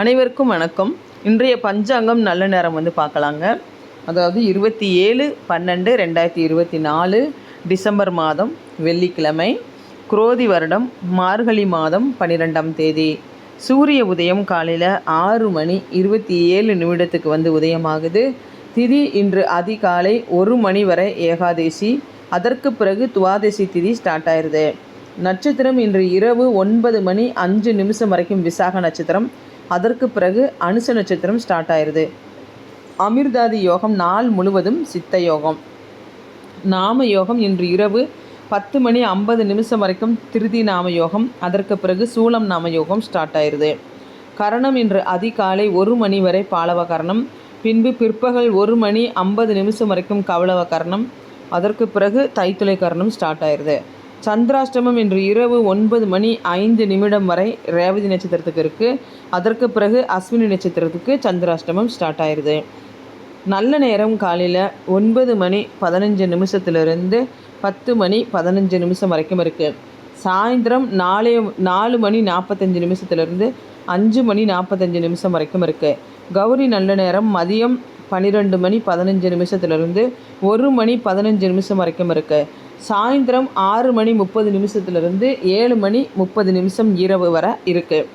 அனைவருக்கும் வணக்கம். இன்றைய பஞ்சாங்கம் நல்ல நேரம் வந்து பார்க்கலாங்க. அதாவது இருபத்தி ஏழு பன்னெண்டு ரெண்டாயிரத்தி இருபத்தி நாலு டிசம்பர் மாதம் வெள்ளிக்கிழமை குரோதி வருடம் மார்கழி மாதம் பன்னிரெண்டாம் தேதி. சூரிய உதயம் காலையில் ஆறு மணி இருபத்தி ஏழு நிமிடத்துக்கு வந்து உதயமாகுது. திதி இன்று அதிகாலை ஒரு மணி வரை ஏகாதேசி. அதற்கு பிறகு துவாதசி திதி ஸ்டார்ட் ஆயிடுது நட்சத்திரம் இன்று இரவு ஒன்பது மணி அஞ்சு நிமிஷம் வரைக்கும் விசாக நட்சத்திரம். அதற்கு பிறகு அனுச நட்சத்திரம் ஸ்டார்ட் ஆயிடுது அமிர்தாதி யோகம் நாள் முழுவதும் சித்த யோகம். நாம யோகம் இன்று இரவு பத்து மணி ஐம்பது நிமிஷம் வரைக்கும் திருதி நாம யோகம் அதற்கு பிறகு சூலம் நாம யோகம் ஸ்டார்ட் ஆயிடுது கரணம் இன்று அதிகாலை ஒரு மணி வரை பாலவ கரணம் பின்பு பிற்பகல் ஒரு மணி ஐம்பது நிமிஷம் வரைக்கும் கவலவ கரணம் அதற்கு பிறகு தைத்துளை கரணம் ஸ்டார்ட் ஆயிடுது சந்திராஷ்டமம் இன்று இரவு ஒன்பது மணி ஐந்து நிமிடம் வரை ரேவதி நட்சத்திரத்துக்கு இருக்குது அதற்கு பிறகு அஸ்வினி நட்சத்திரத்துக்கு சந்திராஷ்டமம் ஸ்டார்ட் ஆயிடுது நல்ல நேரம் காலையில் ஒன்பது மணி பதினஞ்சு நிமிஷத்துலேருந்து பத்து மணி பதினஞ்சு நிமிஷம் வரைக்கும் இருக்குது சாயந்தரம் நாலே நாலு மணி நாற்பத்தஞ்சு நிமிஷத்துலேருந்து அஞ்சு மணி நாற்பத்தஞ்சு நிமிஷம் வரைக்கும் இருக்குது கௌரி நல்ல நேரம் மதியம் பன்னிரெண்டு மணி பதினஞ்சு நிமிஷத்துலேருந்து ஒரு மணி பதினஞ்சு நிமிஷம் வரைக்கும் இருக்குது சாயந்தரம் ஆறு மணி முப்பது நிமிஷத்துலேருந்து ஏழு மணி முப்பது நிமிஷம் இரவு வரை இருக்குது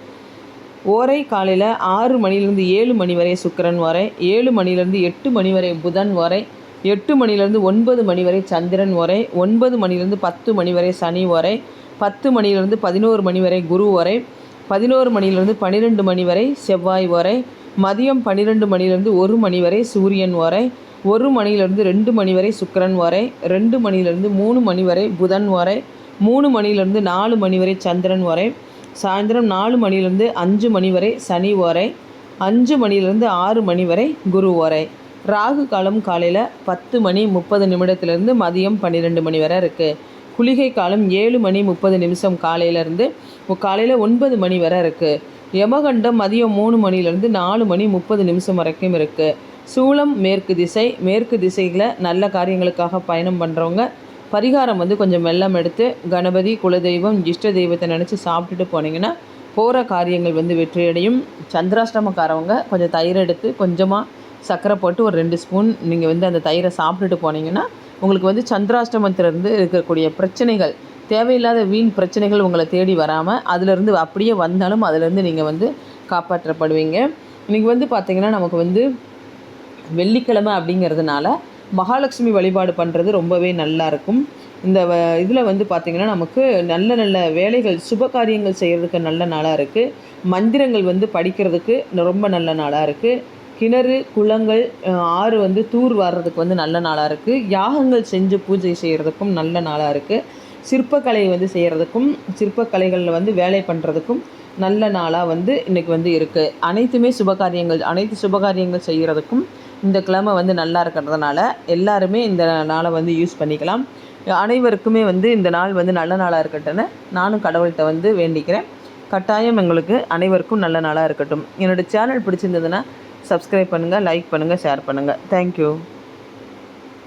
ஓரை காலையில் ஆறு மணிலேருந்து ஏழு மணி வரை சுக்கரன் வரை ஏழு மணிலேருந்து எட்டு மணி வரை புதன் வரை எட்டு மணிலேருந்து ஒன்பது மணி வரை சந்திரன் வரை ஒன்பது மணிலேருந்து பத்து மணி வரை சனி வரை பத்து மணிலேருந்து பதினோரு மணி வரை குரு வரை பதினோரு மணிலேருந்து பன்னிரெண்டு மணி வரை செவ்வாய் வரை மதியம் பன்னிரெண்டு மணிலேருந்து ஒரு மணி வரை சூரியன் வரை ஒரு மணிலேருந்து ரெண்டு மணி வரை சுக்கரன் வரை ரெண்டு மணிலேருந்து மூணு மணி வரை புதன் வரை மூணு மணிலேருந்து நாலு மணி வரை சந்திரன் வரை சாயந்தரம் நாலு மணிலேருந்து அஞ்சு மணி வரை சனி வரை அஞ்சு மணிலேருந்து ஆறு மணி வரை குரு வரை. ராகு காலம் காலையில் பத்து மணி முப்பது நிமிடத்துலேருந்து மதியம் பன்னிரெண்டு மணி வரை இருக்குது குளிகை காலம் ஏழு மணி முப்பது நிமிஷம் காலையிலேருந்து காலையில் ஒன்பது மணி வரை இருக்குது யமகண்டம் மதியம் மூணு மணிலேருந்து நாலு மணி முப்பது நிமிஷம் வரைக்கும் இருக்குது சூளம் மேற்கு திசை மேற்கு திசையில் நல்ல காரியங்களுக்காக பயணம் பண்ணுறவங்க பரிகாரம் வந்து கொஞ்சம் மெல்லம் எடுத்து கணபதி குலதெய்வம் இஷ்ட தெய்வத்தை நினச்சி சாப்பிட்டுட்டு போனீங்கன்னா போகிற காரியங்கள் வந்து வெற்றியடையும். சந்திராஷ்டமக்காரவங்க கொஞ்சம் தயிர் எடுத்து கொஞ்சமாக சர்க்கரை போட்டு ஒரு ரெண்டு ஸ்பூன் நீங்கள் வந்து அந்த தயிரை சாப்பிட்டுட்டு போனீங்கன்னா உங்களுக்கு வந்து சந்திராஷ்டமத்திலிருந்து இருக்கக்கூடிய பிரச்சனைகள் தேவையில்லாத வீண் பிரச்சனைகள் உங்களை தேடி வராமல் அதிலிருந்து அப்படியே வந்தாலும் அதிலிருந்து நீங்கள் வந்து காப்பாற்றப்படுவீங்க. இன்றைக்கி வந்து பார்த்திங்கன்னா நமக்கு வந்து வெள்ளிக்கிழமை அப்படிங்கிறதுனால மகாலட்சுமி வழிபாடு பண்ணுறது ரொம்பவே நல்லா இருக்கும். இந்த இதில் வந்து பார்த்திங்கன்னா நமக்கு நல்ல நல்ல வேலைகள் சுப காரியங்கள் செய்கிறதுக்கு நல்ல நாளாக இருக்குது மந்திரங்கள் வந்து படிக்கிறதுக்கு ரொம்ப நல்ல நாளாக இருக்குது கிணறு குளங்கள் ஆறு வந்து தூர் வர்றதுக்கு வந்து நல்ல நாளாக இருக்குது யாகங்கள் செஞ்சு பூஜை செய்கிறதுக்கும் நல்ல நாளாக இருக்குது சிற்பக்கலை வந்து செய்கிறதுக்கும் சிற்பக்கலைகளில் வந்து வேலை பண்ணுறதுக்கும் நல்ல நாளாக வந்து இன்றைக்கி வந்து இருக்குது அனைத்துமே சுபகாரியங்கள் அனைத்து சுபகாரியங்கள் செய்கிறதுக்கும் இந்த கிழமை வந்து நல்லா இருக்கிறதுனால எல்லாருமே இந்த நாளை வந்து யூஸ் பண்ணிக்கலாம். அனைவருக்குமே வந்து இந்த நாள் வந்து நல்ல நாளாக இருக்கட்டும்னு நானும் கடவுள்கிட்ட வந்து வேண்டிக்கிறேன். கட்டாயம் எங்களுக்கு அனைவருக்கும் நல்ல நாளாக இருக்கட்டும். என்னோடய சேனல் பிடிச்சிருந்ததுன்னா சப்ஸ்கிரைப் பண்ணுங்கள் லைக் பண்ணுங்கள் ஷேர் பண்ணுங்கள் தேங்க்யூ